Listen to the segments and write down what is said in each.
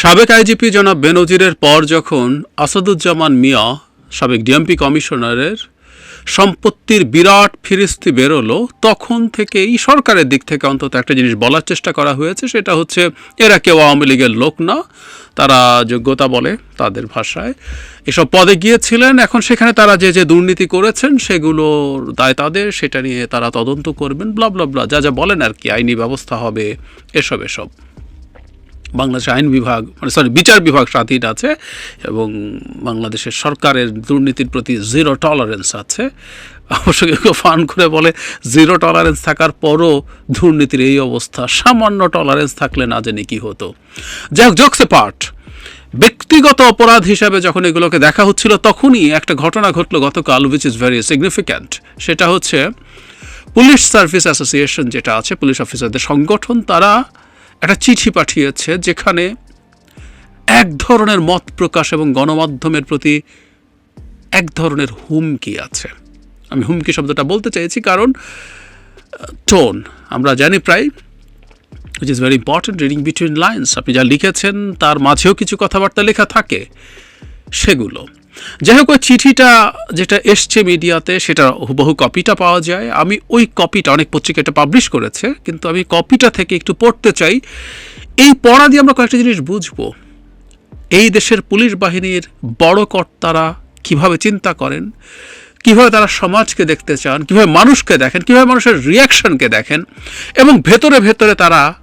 সাবেক আইজিপি জনাব বেনজিরের পর যখন আসাদুজ্জামান মিয়া, সাবেক ডিএমপি কমিশনারের সম্পত্তির বিরাট ফিরিস্তি বেরোলো, তখন থেকেই সরকারের দিক থেকে অন্তত একটা জিনিস বলার চেষ্টা করা হয়েছে, সেটা হচ্ছে এরা কেউ আওয়ামী লীগের লোক না, তারা যোগ্যতা বলে তাদের ভাষায়। এসব পদে গিয়েছিলেন, এখন সেখানে তারা যে যে দুর্নীতি করেছেন, সেগুলোর দায় তাদের, সেটা নিয়ে তারা তদন্ত করবেন, ব্লা ব্লা ব্লা, যা যা বলেন আর কি, আইনি ব্যবস্থা হবে, এসব এসব। বাংলাদেশ আইন বিভাগ মানে সরি বিচার বিভাগ স্বাধীন আছে এবং বাংলাদেশের সরকারের দুর্নীতির প্রতি জিরো টলারেন্স আছে। অবশ্য কেউ ফান করে বলে জিরো টলারেন্স থাকার পরও দুর্নীতির এই অবস্থা, সামান্য টলারেন্স থাকলে না জানি কি হতো। যাই হোক জোকসে পার্ট ব্যক্তিগত অপরাধ হিসাবে যখন এগুলোকে দেখা হচ্ছিল, তখনই একটা ঘটনা ঘটলো গতকাল উইচ ইজ ভেরি সিগনিফিক্যান্ট সেটা হচ্ছে, পুলিশ সার্ভিস অ্যাসোসিয়েশন যেটা আছে, পুলিশ অফিসারদের সংগঠন, তারা একটা চিঠি পাঠিয়েছে যেখানে এক ধরনের মত প্রকাশ এবং গণমাধ্যমের প্রতি এক ধরনের হুমকি আছে। আমি হুমকি শব্দটা বলতে চাইছি কারণ টোন, আমরা জানি প্রায় which is very important reading between lines আপনি যা লিখেছেন তার মাঝেও কিছু কথাবার্তা লেখা থাকে, সেগুলো। যাই হোক ওই চিঠিটা যেটা এসছে মিডিয়াতে, সেটা হুবহু কপিটা পাওয়া যায়। আমি ওই কপিটা অনেক পত্রিকা এটা পাবলিশ করেছে, কিন্তু আমি কপিটা থেকে একটু পড়তে চাই। এই পড়া দিয়ে আমরা কয়েকটা জিনিস বুঝব। এই দেশের পুলিশ বাহিনীর বড় কর্তারা কীভাবে চিন্তা করেন? কীভাবে তারা সমাজকে দেখতে চান? কীভাবে মানুষকে দেখেন? কীভাবে মানুষের রিয়াকশনকে দেখেন? এবং ভেতরে ভেতরে তারা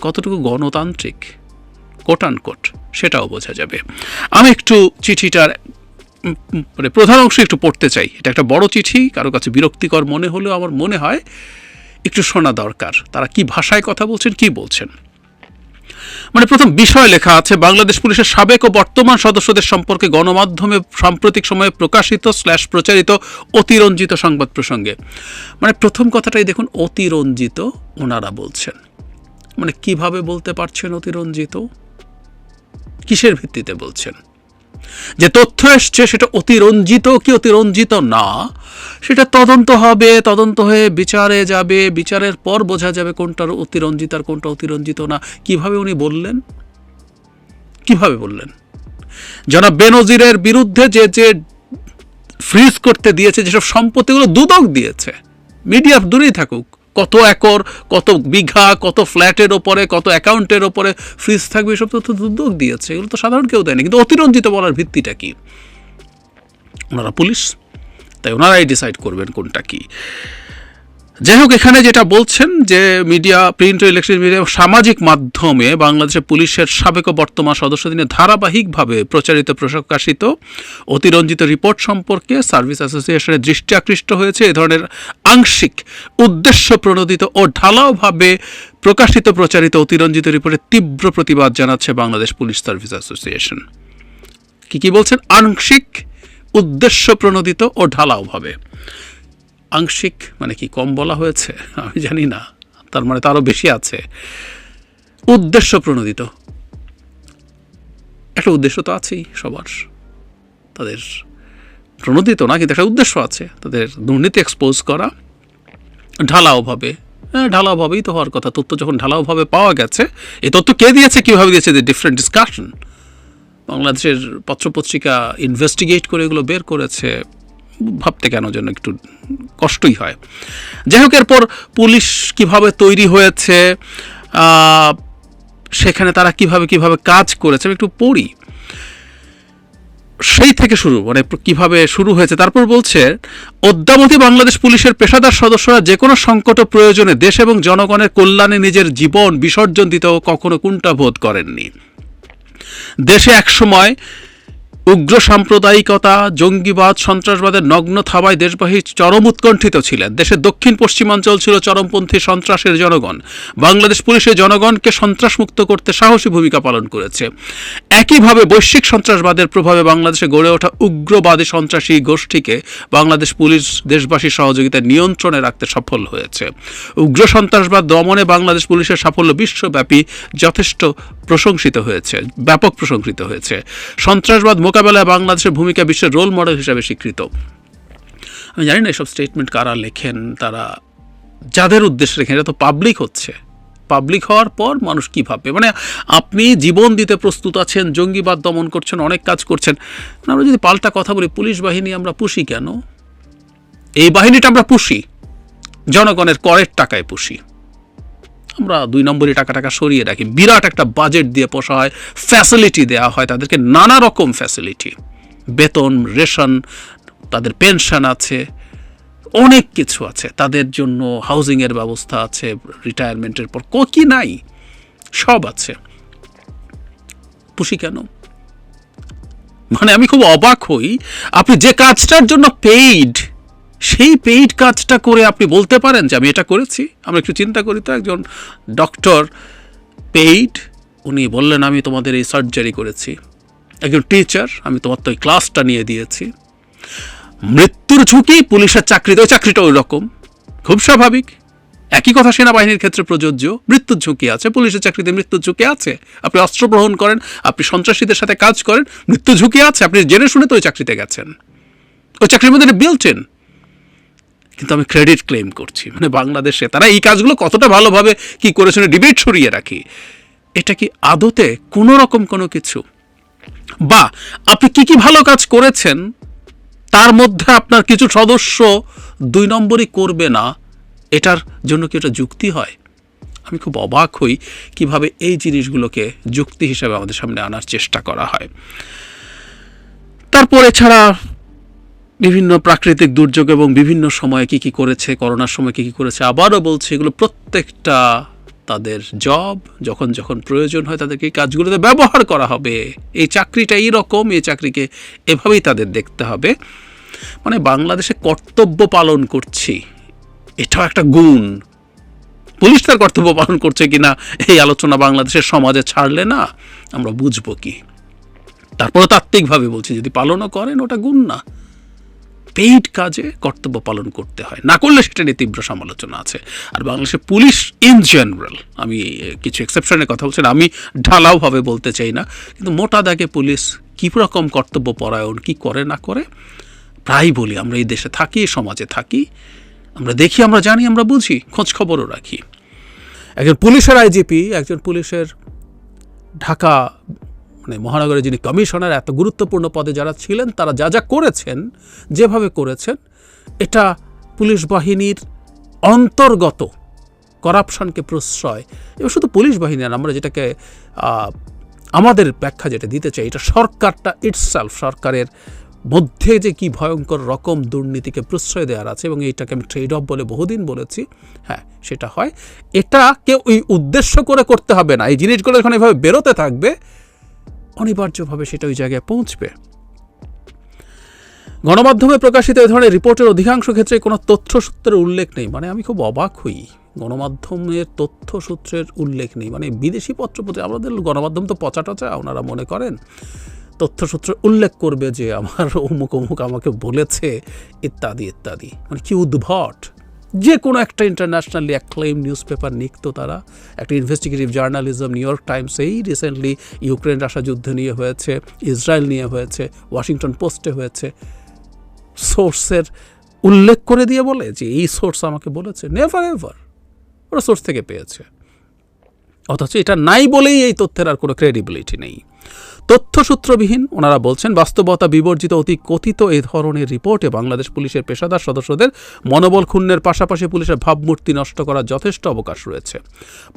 কতটুকু গণতান্ত্রিক? কোটান কোট সেটাও বোঝা যাবে। আমি একটু চিঠিটার মানে প্রধান অংশ একটু পড়তে চাই। এটা একটা বড় চিঠি, কারও কাছে বিরক্তিকর মনে হলেও আমার মনে হয় একটু শোনা দরকার। তারা কি ভাষায় কথা বলছেন, কি বলছেন? মানে প্রথম বিষয় লেখা আছে, বাংলাদেশ পুলিশের সাবেক ও বর্তমান সদস্যদের সম্পর্কে গণমাধ্যমে সাম্প্রতিক সময়ে প্রকাশিত স্ল্যাশ প্রচারিত অতিরঞ্জিত সংবাদ প্রসঙ্গে। মানে প্রথম কথাটাই দেখুন, অতিরঞ্জিত ওনারা বলছেন। মানে কীভাবে বলতে পারছেন অতিরঞ্জিত? কিসের ভিত্তিতে বলছেন? যে তথ্য এসছে সেটা অতিরঞ্জিত কি অতিরঞ্জিত না? সেটা তদন্ত হবে, তদন্ত হয়ে বিচারে যাবে, বিচারের পর বোঝা যাবে কোনটার অতিরঞ্জিত আর কোনটা অতিরঞ্জিত না। কীভাবে উনি বললেন? কীভাবে বললেন? জনাব বেনজিরের বিরুদ্ধে যে যে ফ্রিজ করতে দিয়েছে, যেসব সম্পত্তিগুলো দুদক দিয়েছে, মিডিয়া দূরেই থাকুক কত একর, কত বিঘা, কত ফ্ল্যাটের ওপরে, কত অ্যাকাউন্টের ওপরে ফ্রিজ থাকবে, এসব তথ্য দুদক দিয়েছে, এগুলো তো সাধারণ কেউ দেয়নি। কিন্তু অতিরঞ্জিত বলার ভিত্তিটা কী? ওনারা পুলিশ, তাই ওনারাই ডিসাইড করবেন কোনটা কি। যাই হোক, এখানে যেটা বলছেন যে মিডিয়া, প্রিন্ট ও ইলেকট্রিক মিডিয়া সামাজিক মাধ্যমে বাংলাদেশের পুলিশের সাবেক ও বর্তমান সদস্যদের নিয়ে ধারাবাহিকভাবে প্রচারিত, প্রকাশিত অতিরঞ্জিত রিপোর্ট সম্পর্কে সার্ভিস অ্যাসোসিয়েশনের দৃষ্টি আকৃষ্ট হয়েছে। এ ধরনের আংশিক উদ্দেশ্য প্রণোদিত ও ঢালাওভাবে প্রকাশিত, প্রচারিত অতিরঞ্জিত রিপোর্টে তীব্র প্রতিবাদ জানাচ্ছে বাংলাদেশ পুলিশ সার্ভিস অ্যাসোসিয়েশন। কি কি বলছেন? আংশিক উদ্দেশ্য প্রণোদিত ও ঢালাওভাবে। আংশিক মানে কি কম বলা হয়েছে? আমি জানি না। তার মানে তারও বেশি আছে। উদ্দেশ্য প্রণোদিত। একটা উদ্দেশ্য তো আছেই সবার। তাদের প্রণোদিত না, কিন্তু একটা উদ্দেশ্য আছে। তাদের দুর্নীতি এক্সপোজ করা। ঢালাওভাবে হ্যাঁ ঢালাওভাবেই তো হওয়ার কথা। তথ্য যখন ঢালাওভাবে পাওয়া গেছে, এই তথ্য কে দিয়েছে, কীভাবে দিয়েছে যে ডিফারেন্ট ডিসকাশন বাংলাদেশের পত্রপত্রিকা ইনভেস্টিগেট করে এগুলো বের করেছে। ভাবতে কেন যেন একটু কষ্টই হয়। যাই হোক এরপর পুলিশ কীভাবে তৈরি হয়েছে সেখানে তারা কীভাবে কীভাবে কাজ করেছে, আমি একটু পড়ি। সেই থেকে শুরু মানে কীভাবে শুরু হয়েছে। তারপর বলছে, অদ্যাবধি বাংলাদেশ পুলিশের পেশাদার সদস্যরা যে কোনো সংকট প্রয়োজনে দেশ এবং জনগণের কল্যাণে নিজের জীবন বিসর্জন দিতেও কখনো কুণ্ঠাবোধ করেননি। দেশে একসময় উগ্র সাম্প্রদায়িকতা, জঙ্গিবাদ, সন্ত্রাসবাদের নগ্ন থাবায় দেশবাহী চরম উৎকণ্ঠিত ছিলেন। দেশের দক্ষিণ পশ্চিমাঞ্চল ছিল চরমপন্থী সন্ত্রাসের জনগণ। বাংলাদেশ পুলিশের জনগণকে সন্ত্রাসমুক্ত করতে সাহসী ভূমিকা পালন করেছে। একইভাবে বৈশ্বিক সন্ত্রাসবাদের প্রভাবে বাংলাদেশে গড়ে ওঠা উগ্রবাদী সন্ত্রাসী গোষ্ঠীকে বাংলাদেশ পুলিশ দেশবাসীর সহযোগিতায় নিয়ন্ত্রণে রাখতে সফল হয়েছে। উগ্র সন্ত্রাসবাদ দমনে বাংলাদেশ পুলিশের সাফল্য বিশ্বব্যাপী যথেষ্ট প্রশংসিত হয়েছে, ব্যাপক প্রশংসিত হয়েছে। সন্ত্রাসবাদ মোকাবেলায় বাংলাদেশের ভূমিকা বিশ্বের রোল মডেল হিসাবে স্বীকৃত। আমি জানি না এসব স্টেটমেন্ট কারা লেখেন, তারা যাদের উদ্দেশ্যে লেখেন, এটা তো পাবলিক হচ্ছে। পাবলিক হওয়ার পর মানুষ কী ভাববে? মানে আপনি জীবন দিতে প্রস্তুত আছেন, জঙ্গিবাদ দমন করছেন, অনেক কাজ করছেন। আমরা যদি পাল্টা কথা বলি, পুলিশ বাহিনী আমরা পুষি কেন? এই বাহিনীটা আমরা পুষি। জনগণের করের টাকায় পুষি। আমরা দুই নম্বরই টাকা টাকা সরিয়ে রাখি। বিরাট একটা বাজেট দিয়ে পোষা হয় ফ্যাসিলিটি দেওয়া হয় তাদেরকে, নানা রকম ফ্যাসিলিটি বেতন, রেশন, তাদের পেনশন আছে, অনেক কিছু আছে। তাদের জন্য হাউজিংয়ের ব্যবস্থা আছে রিটায়ারমেন্টের পর ক নাই? সব আছে। পুষি কেন? মানে আমি খুব অবাক হই। আপনি যে কাজটার জন্য পেইড সেই পেইড কাজটা করে আপনি বলতে পারেন যে আমি এটা করেছি। আমরা একটু চিন্তা করি তো, একজন ডক্টর পেইড উনি বললেন, আমি তোমাদের এই সার্জারি করেছি। একজন টিচার আমি তোমার তো ওই ক্লাসটা নিয়ে দিয়েছি। মৃত্যুর ঝুঁকি পুলিশের চাকরিতে ওই চাকরিটা ওই রকম। খুব স্বাভাবিক। একই কথা সেনাবাহিনীর ক্ষেত্রে প্রযোজ্য। মৃত্যুর ঝুঁকি আছে, পুলিশের চাকরিতে মৃত্যুর ঝুঁকি আছে। আপনি অস্ত্র গ্রহণ করেন, আপনি সন্ত্রাসীদের সাথে কাজ করেন মৃত্যু ঝুঁকি আছে। আপনি জেনে শুনে তো ওই চাকরিতে গেছেন। ওই চাকরির মধ্যে বিল্ট কিন্তু আমি ক্রেডিট ক্লেম করছি। মানে বাংলাদেশে তারা এই কাজগুলো কতটা ভালোভাবে কি করেছেন ডিবেট সরিয়ে রাখি, এটা কি আদতে কোনো রকম কোনো কিছু? বা আপনি কি কি ভালো কাজ করেছেন, তার মধ্যে আপনার কিছু সদস্য দুই নম্বরই করবে না, এটার জন্য কি এটা যুক্তি হয়? আমি খুব অবাক হই কীভাবে এই জিনিসগুলোকে যুক্তি হিসাবে আমাদের সামনে আনার চেষ্টা করা হয়। তারপরে ছাড়া বিভিন্ন প্রাকৃতিক দুর্যোগ এবং বিভিন্ন সময়ে কি কি করেছে, করোনার সময় কি কি করেছে, আবারও বলছে, এগুলো প্রত্যেকটা তাদের জব যখন যখন প্রয়োজন হয় তাদেরকে এই কাজগুলোতে ব্যবহার করা হবে। এই চাকরিটা এইরকম এই চাকরিকে এভাবেই তাদের দেখতে হবে। মানে বাংলাদেশে কর্তব্য পালন করছি, এটাও একটা গুণ। পুলিশ তার কর্তব্য পালন করছে কি না এই আলোচনা বাংলাদেশের সমাজে ছাড়লে না, আমরা বুঝব কি। তারপরে তাত্ত্বিকভাবে বলছি, যদি পালনও করেন, ওটা গুণ না। পেইড কাজে কর্তব্য পালন করতে হয়। না করলে সেটা নিয়ে তীব্র সমালোচনা আছে। আর বাংলাদেশের পুলিশ ইন জেনারেল, আমি কিছু এক্সেপশনের কথা বলছি আমি ঢালাওভাবে বলতে চাই না, কিন্তু মোটা দাগে পুলিশ কী রকম কর্তব্য পরায়ণ, কি করে, না করে প্রায় বলি, আমরা এই দেশে থাকি, সমাজে থাকি, আমরা দেখি, আমরা জানি, আমরা বুঝি খোঁজ খবরও রাখি। একজন পুলিশের আইজিপি, একজন পুলিশের ঢাকা মানে মহানগরের যিনি কমিশনার, এত গুরুত্বপূর্ণ পদে যারা ছিলেন, তারা যা যা করেছেন, যেভাবে করেছেন, এটা পুলিশ বাহিনীর অন্তর্গত করাপশনকে প্রশ্রয়। এবং শুধু পুলিশ বাহিনী আমরা যেটাকে আমাদের ব্যাখ্যা যেটা দিতে চাই, এটা সরকারটা ইটসেলফ সরকারের মধ্যে যে কি ভয়ঙ্কর রকম দুর্নীতিকে প্রশ্রয় দেওয়ার আছে এবং এইটাকে আমি ট্রেড অফ বলে বহুদিন বলেছি হ্যাঁ সেটা হয়। এটা কেউ ওই উদ্দেশ্য করে করতে হবে না। এই জিনিসগুলো যখন এভাবে বেরোতে থাকবে অনিবার্যভাবে সেটা ওই জায়গায় পৌঁছবে। গণমাধ্যমে প্রকাশিত এ ধরনের রিপোর্টের অধিকাংশ ক্ষেত্রে কোনো তথ্যসূত্রের উল্লেখ নেই। মানে আমি খুব অবাক হই। গণমাধ্যমের তথ্যসূত্রের উল্লেখ নেই। মানে বিদেশি পত্রপত্র, আমাদের গণমাধ্যম তো পচা টচা ওনারা মনে করেন। তথ্যসূত্রে উল্লেখ করবে যে, আমার অমুক অমুক আমাকে বলেছে, ইত্যাদি ইত্যাদি। মানে কি উদ্ভট! যে কোনো একটা ইন্টারন্যাশনালি অ্যাক্লেম নিউজ পেপার লিখতো তারা। একটা investigative journalism New York Times এই রিসেন্টলি ইউক্রেন রাশা যুদ্ধ নিয়ে হয়েছে ইসরায়েল নিয়ে হয়েছে ওয়াশিংটন পোস্টে হয়েছে। সোর্সের উল্লেখ করে দিয়ে বলে যে এই সোর্স আমাকে বলেছে নেভার এভার ওরা সোর্স থেকে পেয়েছে। অথচ এটা নাই বলেই এই তথ্যের আর কোনো ক্রেডিবিলিটি নেই। তথ্যসূত্রবিহীন, ওনারা বলছেন, বাস্তবতা বিবর্জিত অতি কথিত এ ধরনের রিপোর্টে বাংলাদেশ পুলিশের পেশাদার সদস্যদের মনোবল ক্ষুণ্ণের পাশাপাশি পুলিশের ভাবমূর্তি নষ্ট করার যথেষ্ট অবকাশ রয়েছে।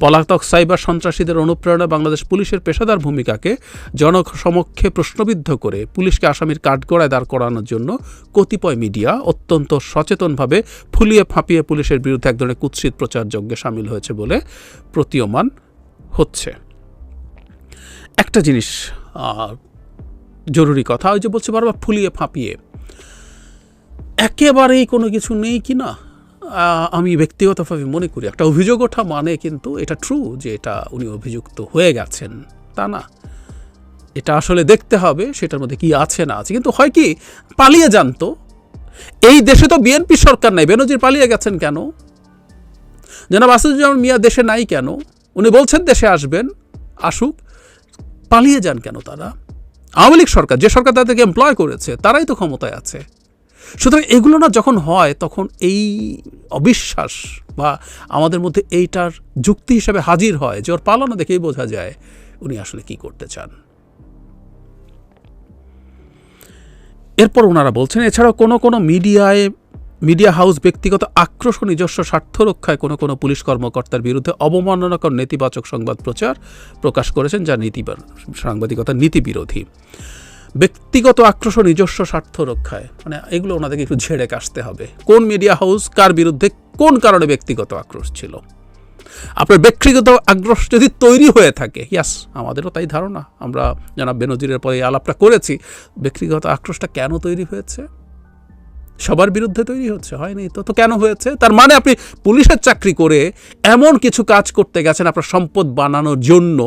পলাতক সাইবার সন্ত্রাসীদের অনুপ্রেরণা বাংলাদেশ পুলিশের পেশাদার ভূমিকাকে জনসমক্ষে প্রশ্নবিদ্ধ করে পুলিশকে আসামির কাঠগড়ায় দাঁড় করানোর জন্য কতিপয় মিডিয়া অত্যন্ত সচেতনভাবে ফুলিয়ে ফাঁপিয়ে পুলিশের বিরুদ্ধে এক ধরনের কুৎসিত প্রচার যজ্ঞে সামিল হয়েছে বলে প্রতীয়মান হচ্ছে। একটা জিনিস জরুরি কথা ওই যে বলছে বারবার ফুলিয়ে ফাঁপিয়ে। একেবারেই কোনো কিছু নেই কি না? আমি ব্যক্তিগতভাবে মনে করি, একটা অভিযোগ ওঠা মানে কিন্তু এটা ট্রু যে এটা উনি অভিযুক্ত হয়ে গেছেন, তা না। এটা আসলে দেখতে হবে, সেটার মধ্যে কি আছে না আছে। কিন্তু হয় কি, পালিয়ে যান তো। এই দেশে তো বিএনপি সরকার নাই, বেনজির পালিয়ে গেছেন কেন? জনাব আসাদুজ্জামান মিয়া দেশে নাই কেন? উনি বলছেন দেশে আসবেন, আসুক পালিয়ে যান কেন তারা? আওয়ামী লীগ সরকার, যে সরকার তাদেরকে এমপ্লয় করেছে, তারাই তো ক্ষমতায় আছে। সুতরাং এগুলো না যখন হয়, তখন এই অবিশ্বাস বা আমাদের মধ্যে এইটার যুক্তি হিসেবে হাজির হয় যে ওর পালানো দেখেই বোঝা যায় উনি আসলে কি করতে চান। এরপর ওনারা বলছেন, এছাড়াও কোনো কোনো মিডিয়ায় মিডিয়া হাউস ব্যক্তিগত আক্রোশ নিজস্ব স্বার্থ রক্ষায় কোনো কোনো পুলিশ কর্মকর্তার বিরুদ্ধে অবমাননাকর নেতিবাচক সংবাদ প্রচার প্রকাশ করেছেন যা নীতি সাংবাদিকতা নীতি বিরোধী। ব্যক্তিগত আক্রোশ নিজস্ব স্বার্থ রক্ষায় মানে এগুলো ওনাদেরকে একটু ঝেড়ে কাশতে হবে। কোন মিডিয়া হাউস কার বিরুদ্ধে কোন কারণে ব্যক্তিগত আক্রোশ ছিল? আপনার ব্যক্তিগত আগ্রহ যদি তৈরি হয়ে থাকে, ইয়াস, আমাদেরও তাই ধারণা। আমরা জানাব বেনজিরের পরে এই আলাপটা করেছি। ব্যক্তিগত আক্রোশটা কেন তৈরি হয়েছে? সবার বিরুদ্ধে তৈরি হচ্ছে, হয়নি? তো তো কেন হয়েছে? তার মানে আপনি পুলিশের চাকরি করে এমন কিছু কাজ করতে গেছেন আপনার সম্পদ বানানোর জন্য,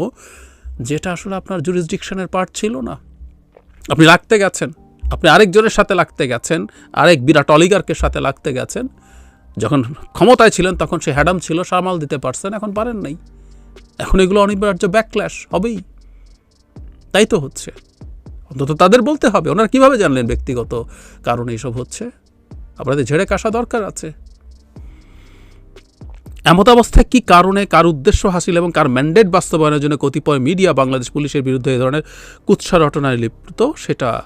যেটা আসলে আপনার জুরিসডিকশনের পার্ট ছিল না। আপনি লাগতে গেছেন, আপনি আরেকজনের সাথে লাগতে গেছেন, আরেক বিরাট অলিগার্কের সাথে লাগতে গেছেন। যখন ক্ষমতায় ছিলেন, তখন সে হ্যাডাম ছিল সামাল দিতে পারছেন, এখন পারেন নাই। এখন এগুলো অনিবার্য ব্যাকক্ল্যাশ হবেই। তাই তো হচ্ছে। অন্তত তাদের বলতে হবে। ওনারা কীভাবে জানলেন ব্যক্তিগত কারণে এইসব হচ্ছে? আপনাদের ঝেড়ে কাশা দরকার আছে। এমত অবস্থায় কী কারণে, কার উদ্দেশ্য হাসিল এবং কার ম্যান্ডেট বাস্তবায়নের জন্য কতিপয় মিডিয়া বাংলাদেশ পুলিশের বিরুদ্ধে এই ধরনের কুৎসা রটনায় লিপ্ত? সেটা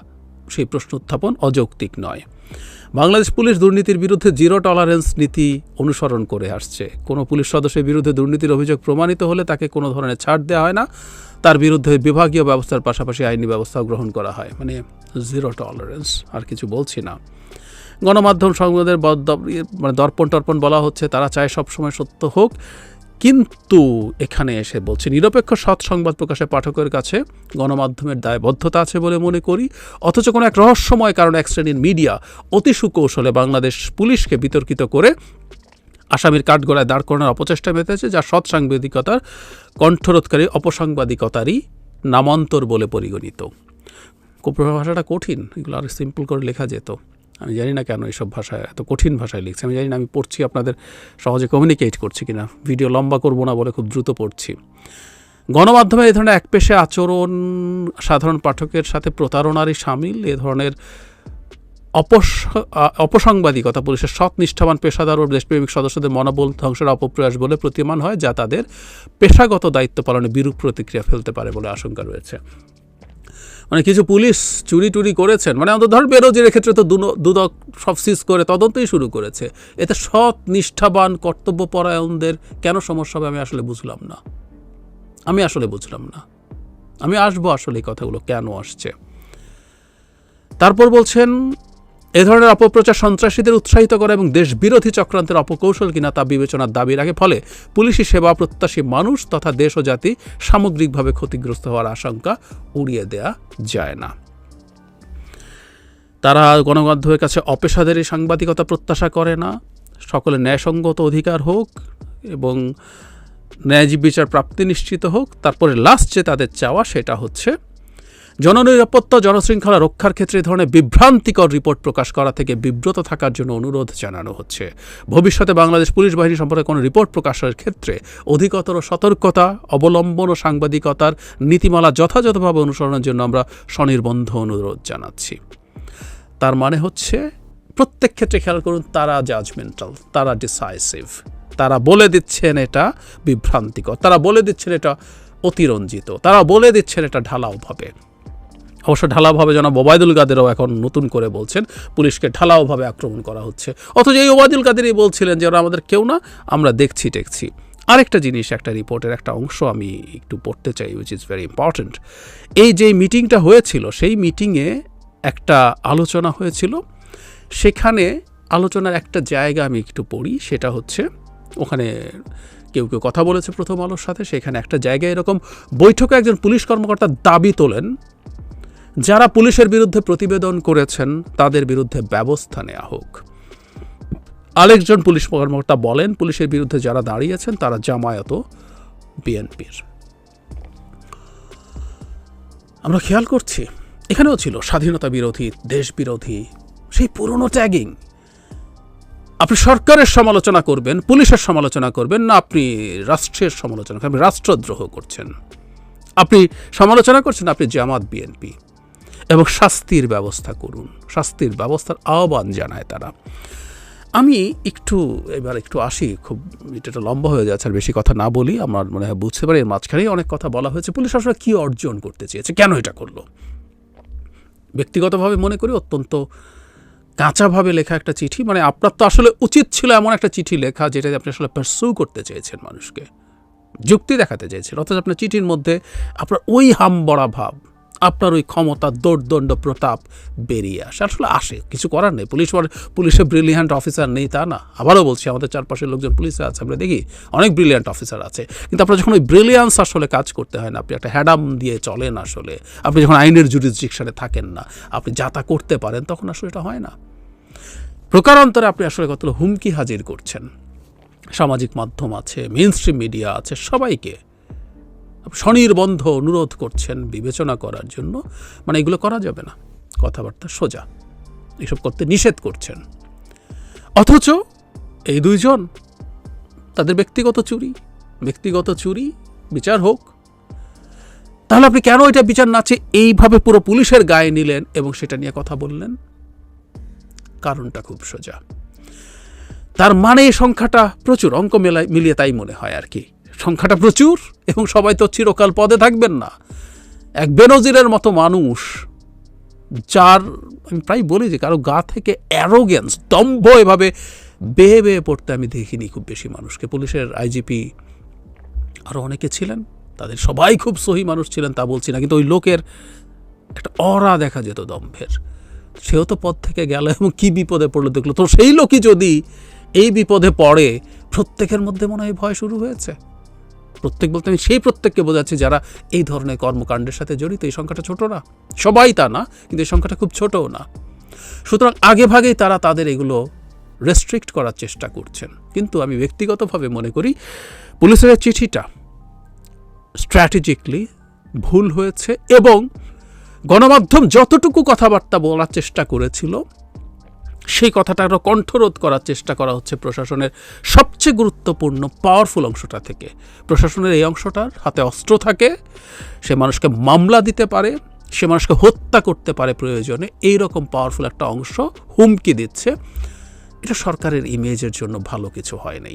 সেই প্রশ্ন উত্থাপন অযৌক্তিক নয়। বাংলাদেশ পুলিশ দুর্নীতির বিরুদ্ধে জিরো টলারেন্স নীতি অনুসরণ করে আসছে। কোনো পুলিশ সদস্যের বিরুদ্ধে দুর্নীতির অভিযোগ প্রমাণিত হলে তাকে কোনো ধরনের ছাড় দেওয়া হয় না। তার বিরুদ্ধে বিভাগীয় ব্যবস্থার পাশাপাশি আইনি ব্যবস্থাও গ্রহণ করা হয়। মানে জিরো টলারেন্স, আর কিছু বলছি না। গণমাধ্যম সংবাদের বদ- মানে দর্পণ টর্পণ বলা হচ্ছে, তারা চায় সবসময় সত্য হোক। কিন্তু এখানে এসে বলছে, নিরপেক্ষ সৎ সংবাদ প্রকাশে পাঠকের কাছে গণমাধ্যমের দায়বদ্ধতা আছে বলে মনে করি, অথচ কোনো এক রহস্যময় কারণে এক শ্রেণির মিডিয়া অতি সুকৌশলে বাংলাদেশ পুলিশকে বিতর্কিত করে আসামির কাঠগড়ায় দাঁড় করানোর অপচেষ্টা মেতেছে যা সৎ সাংবাদিকতার কণ্ঠরোধকারী অপসাংবাদিকতারই নামান্তর বলে পরিগণিত। ভাষাটা কঠিন, এগুলো আর সিম্পল করে লেখা যেত। আমি জানি না কেন এইসব ভাষায়, এত কঠিন ভাষায় লিখছে। আমি জানি না, আমি পড়ছি আপনাদের, সহজে কমিউনিকেট করছি কিনা। ভিডিও লম্বা করব না বলে খুব দ্রুত পড়ছি। গণমাধ্যমে এই ধরনের একপেশে আচরণ, সাধারণ পাঠকের সাথে প্রতারণারই সামিল, এ ধরনের অপস অপসাংবাদিকতা পুলিশের সৎ নিষ্ঠাবান পেশাদার ও দেশপ্রেমিক সদস্যদের মনোবল ধ্বংসের অপপ্রয়াস বলে প্রতীয়মান হয়, যা তাদের পেশাগত দায়িত্ব পালনে বিরূপ প্রতিক্রিয়া ফেলতে পারে বলে আশঙ্কা রয়েছে। মানে কিছু পুলিশ চুরি টুরি করেছেন। মানে অন্তত ধর বেরোজির ক্ষেত্রে তো দুদক সব সিজ করে তদন্তই শুরু করেছে। এতে সৎ, নিষ্ঠাবান, কর্তব্যপরায়ণদের কেন সমস্যা হবে আমি আসলে বুঝলাম না। আমি আসলে বুঝলাম না। আমি আসব আসলে এই কথাগুলো কেন আসছে। তারপর বলছেন এ ধরনের অপপ্রচার সন্ত্রাসীদের উৎসাহিত করে এবং দেশ বিরোধী চক্রান্তের অপকৌশল কিনা তা বিবেচনার দাবি রাখে ফলে পুলিশি সেবা প্রত্যাশী মানুষ তথা দেশ ও জাতি সামগ্রিকভাবে ক্ষতিগ্রস্ত হওয়ার আশঙ্কা উড়িয়ে দেয়া যায় না। তারা গণমাধ্যমের কাছে অপেশাদারী সাংবাদিকতা প্রত্যাশা করে না। সকলে ন্যায়সঙ্গত অধিকার হোক এবং ন্যায় বিচার প্রাপ্তি নিশ্চিত হোক, তারপরে লাস্ট যে তাদের চাওয়া সেটা হচ্ছে জননিরাপত্তা, জনশৃঙ্খলা রক্ষার ক্ষেত্রে ধরনের বিভ্রান্তিকর রিপোর্ট প্রকাশ করা থেকে বিব্রত থাকার জন্য অনুরোধ জানানো হচ্ছে। ভবিষ্যতে বাংলাদেশ পুলিশ বাহিনী সম্পর্কে কোনো রিপোর্ট প্রকাশের ক্ষেত্রে অধিকতর সতর্কতা, অবলম্বন ও সাংবাদিকতার নীতিমালা যথাযথভাবে অনুসরণের জন্য আমরা স্বনির্বন্ধ অনুরোধ জানাচ্ছি। তার মানে হচ্ছে, প্রত্যেক ক্ষেত্রে খেয়াল করুন, তারা জাজমেন্টাল তারা ডিসাইসিভ তারা বলে দিচ্ছেন এটা বিভ্রান্তিকর, তারা বলে দিচ্ছেন এটা অতিরঞ্জিত, তারা বলে দিচ্ছেন এটা ঢালাওভাবে অবশ্য ঢালাওভাবে জনাব ওবায়দুল কাদেরও এখন নতুন করে বলছেন, পুলিশকে ঢালাওভাবে আক্রমণ করা হচ্ছে। অথচ এই ওবায়দুল কাদেরই বলছিলেন যে ওরা আমাদের কেউ না, আমরা দেখছি, টেকছি। আরেকটা জিনিস, একটা রিপোর্টের একটা অংশ আমি একটু পড়তে চাই উইচ ইজ ভেরি ইম্পর্ট্যান্ট এই যে মিটিংটা হয়েছিল, সেই মিটিংয়ে একটা আলোচনা হয়েছিল। সেখানে আলোচনার একটা জায়গা আমি একটু পড়ি, সেটা হচ্ছে ওখানে কেউ কেউ কথা বলেছে প্রথম আলোর সাথে, সেখানে একটা জায়গায় এরকম বৈঠকে একজন পুলিশ কর্মকর্তা দাবি তোলেন। যারা পুলিশের বিরুদ্ধে প্রতিবেদন করেছেন, তাদের বিরুদ্ধে ব্যবস্থা নেওয়া হোক। আরেকজন পুলিশ কর্মকর্তা বলেন, পুলিশের বিরুদ্ধে যারা দাঁড়িয়েছেন, তারা জামায়াত বিএনপির। আমরা খেয়াল করছি, এখানেও ছিল স্বাধীনতা বিরোধী, দেশ বিরোধী, সেই পুরনো ট্যাগিং। আপনি সরকারের সমালোচনা করবেন, পুলিশের সমালোচনা করবেন, না আপনি রাষ্ট্রের সমালোচনা আপনি রাষ্ট্রদ্রোহ করছেন। আপনি সমালোচনা করছেন, আপনি জামাত, বিএনপি। এবং শাস্তির ব্যবস্থা করুন। শাস্তির ব্যবস্থার আহ্বান জানায় তারা। আমি একটু, এবার একটু আসি, খুব এটা লম্বা হয়ে যাচ্ছে, আর বেশি কথা না বলি, আমার মনে হয় বুঝতে পারি, এর মাঝখানেই অনেক কথা বলা হয়েছে। পুলিশ আসলে কী অর্জন করতে চেয়েছে? কেন এটা করল? ব্যক্তিগতভাবে মনে করি অত্যন্ত কাঁচাভাবে লেখা একটা চিঠি মানে আপনার তো আসলে উচিত ছিল এমন একটা চিঠি লেখা, যেটা আপনি আসলে পারসু করতে চেয়েছেন মানুষকে। যুক্তি দেখাতে চেয়েছেন, অথচ আপনার চিঠির মধ্যে আপনার ওই হামবড়া ভাব। আপনার ওই ক্ষমতা দৌড়দণ্ড প্রতাপ বেরিয়ে আসে। আসলে আসে, কিছু করার নেই। পুলিশ পুলিশের ব্রিলিয়ান্ট অফিসার নেই তা না। আবারও বলছি, আমাদের চারপাশের লোকজন পুলিশে আছে, আমরা দেখি, অনেক ব্রিলিয়ান্ট অফিসার আছে। কিন্তু আপনার যখন ওই ব্রিলিয়ান্স আসলে কাজ করতে হয় না, আপনি একটা হ্যাডাম দিয়ে চলেন আসলে। আপনি যখন আইনের জুরিসডিকশনে থাকেন না, আপনি যাতা করতে পারেন, তখন আসলে এটা হয় না। প্রকারান্তরে আপনি আসলে কতগুলো হুমকি হাজির করছেন? সামাজিক মাধ্যম আছে মেন মিডিয়া আছে, সবাইকে স্বনির্বন্ধ অনুরোধ করছেন বিবেচনা করার জন্য মানে এগুলো করা যাবে না। কথাবার্তা সোজা। এসব করতে নিষেধ করছেন। অথচ এই দুইজন, তাদের ব্যক্তিগত চুরি ব্যক্তিগত চুরি, বিচার হোক। তাহলে আপনি কেন এটা বিচার না চেয়ে এইভাবে পুরো পুলিশের গায়ে নিলেন এবং সেটা নিয়ে কথা বললেন? কারণটা খুব সোজা। তার মানে সংখ্যাটা প্রচুর, অঙ্ক মেলায় মিলিয়ে তাই মনে হয় আর কি। সংখ্যাটা প্রচুর এবং সবাই তো চিরকাল পদে থাকবেন না। এক বেনজিরের মতো মানুষ, যার আমি প্রায় বলি যে কারও গা থেকে অ্যারোগেন্স দম্ভ এভাবে বেয়ে বেয়ে পড়তে আমি দেখিনি খুব বেশি মানুষকে। পুলিশের আইজিপি আরও অনেকে ছিলেন, তাদের সবাই খুব সহি মানুষ ছিলেন, তা বলছি না, কিন্তু ওই লোকের একটা অরা দেখা যেত দম্ভের। সেও তো পদ থেকে গেল এবং কি বিপদে পড়ল দেখল। তো সেই লোকই যদি এই বিপদে পড়ে, প্রত্যেকের মধ্যে মনে হয় ভয় শুরু হয়েছে। প্রত্যেক বলতে আমি সেই প্রত্যেককে বোঝাচ্ছি যারা এই ধরনের কর্মকাণ্ডের সাথে জড়িত। এই সংখ্যাটা ছোট না। সবাই তা না, কিন্তু এই সংখ্যাটা খুব ছোটও না। সুতরাং আগে ভাগেই তারা তাদের এগুলো রেস্ট্রিক্ট করার চেষ্টা করছেন। কিন্তু আমি ব্যক্তিগতভাবে মনে করি, পুলিশের চিঠিটা স্ট্র্যাটেজিকলি ভুল হয়েছে এবং গণমাধ্যম যতটুকু কথাবার্তা বলার চেষ্টা করেছিল সেই কথাটা আরও কণ্ঠরোধ করার চেষ্টা করা হচ্ছে প্রশাসনের সবচেয়ে গুরুত্বপূর্ণ পাওয়ারফুল অংশটা থেকে। প্রশাসনের এই অংশটার হাতে অস্ত্র থাকে, সে মানুষকে মামলা দিতে পারে, সে মানুষকে হত্যা করতে পারে প্রয়োজনে। এই রকম পাওয়ারফুল একটা অংশ হুমকি দিচ্ছে। এটা সরকারের ইমেজের জন্য ভালো কিছু হয় নাই।